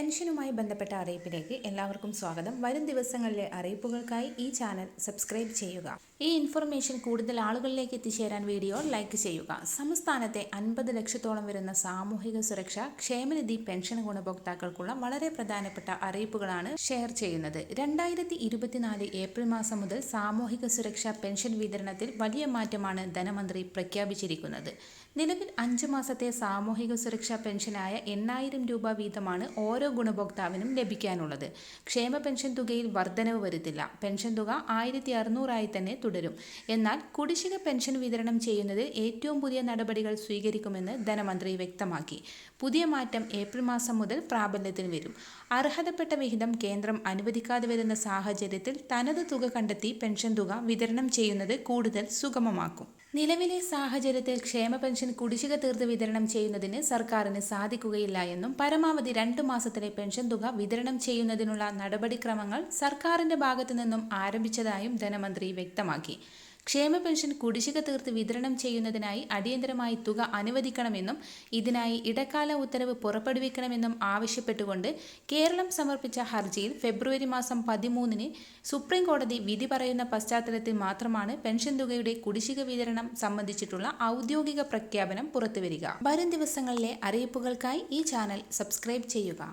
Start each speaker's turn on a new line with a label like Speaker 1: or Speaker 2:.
Speaker 1: പെൻഷനുമായി ബന്ധപ്പെട്ട അറിയിപ്പിലേക്ക് എല്ലാവർക്കും സ്വാഗതം. വരും ദിവസങ്ങളിലെ അറിയിപ്പുകൾക്കായി ഈ ചാനൽ സബ്സ്ക്രൈബ് ചെയ്യുക. ഈ ഇൻഫർമേഷൻ കൂടുതൽ ആളുകളിലേക്ക് എത്തിച്ചേരാൻ വീഡിയോ ലൈക്ക് ചെയ്യുക. സംസ്ഥാനത്തെ അൻപത് ലക്ഷത്തോളം വരുന്ന സാമൂഹിക സുരക്ഷ ക്ഷേമനിധി പെൻഷൻ ഗുണഭോക്താക്കൾക്കുള്ള വളരെ പ്രധാനപ്പെട്ട അറിയിപ്പുകളാണ് ഷെയർ ചെയ്യുന്നത്. രണ്ടായിരത്തി ഇരുപത്തിനാല് ഏപ്രിൽ മാസം മുതൽ സാമൂഹിക സുരക്ഷാ പെൻഷൻ വിതരണത്തിൽ വലിയ മാറ്റമാണ് ധനമന്ത്രി പ്രഖ്യാപിച്ചിരിക്കുന്നത്. നിലവിൽ അഞ്ച് മാസത്തെ സാമൂഹിക സുരക്ഷാ പെൻഷനായ എണ്ണായിരം രൂപ വീതമാണ് ഓരോ ഗുണഭോക്താവിനും ലഭിക്കാനുള്ളത്. ക്ഷേമ പെൻഷൻ തുകയിൽ വർധനവ് വരുത്തില്ല. പെൻഷൻ തുക ആയിരത്തി അറുന്നൂറായി തന്നെ തുടരും. എന്നാൽ കുടിശ്ശിക പെൻഷൻ വിതരണം ചെയ്യുന്നതിൽ ഏറ്റവും പുതിയ നടപടികൾ സ്വീകരിക്കുമെന്ന് ധനമന്ത്രി വ്യക്തമാക്കി. പുതിയ മാറ്റം ഏപ്രിൽ മാസം മുതൽ പ്രാബല്യത്തിൽ വരും. അർഹതപ്പെട്ട വിഹിതം കേന്ദ്രം അനുവദിക്കാതെ വരുന്ന സാഹചര്യത്തിൽ തനത് തുക കണ്ടെത്തി പെൻഷൻ തുക വിതരണം ചെയ്യുന്നത് കൂടുതൽ സുഗമമാക്കും. നിലവിലെ സാഹചര്യത്തിൽ ക്ഷേമ പെൻഷൻ കുടിശ്ശിക തീർത്ത് വിതരണം ചെയ്യുന്നതിന് സർക്കാരിന് സാധിക്കുകയില്ല എന്നും പരമാവധി രണ്ട് മാസത്തിലെ പെൻഷൻ തുക വിതരണം ചെയ്യുന്നതിനുള്ള നടപടിക്രമങ്ങൾ സർക്കാരിന്റെ ഭാഗത്തു നിന്നും ആരംഭിച്ചതായും ധനമന്ത്രി വ്യക്തമാക്കി. ക്ഷേമ പെൻഷൻ കുടിശ്ശിക തീർത്ത് വിതരണം ചെയ്യുന്നതിനായി അടിയന്തരമായി തുക അനുവദിക്കണമെന്നും ഇതിനായി ഇടക്കാല ഉത്തരവ് പുറപ്പെടുവിക്കണമെന്നും ആവശ്യപ്പെട്ടുകൊണ്ട് കേരളം സമർപ്പിച്ച ഹർജിയിൽ ഫെബ്രുവരി മാസം പതിമൂന്നിന് സുപ്രീം കോടതി വിധി പറയുന്ന പശ്ചാത്തലത്തിൽ മാത്രമാണ് പെൻഷൻ തുകയുടെ കുടിശ്ശിക വിതരണം സംബന്ധിച്ചിട്ടുള്ള ഔദ്യോഗിക പ്രഖ്യാപനം പുറത്തുവരിക. വരും ദിവസങ്ങളിലെ അറിയിപ്പുകൾക്കായി ഈ ചാനൽ സബ്സ്ക്രൈബ് ചെയ്യുക.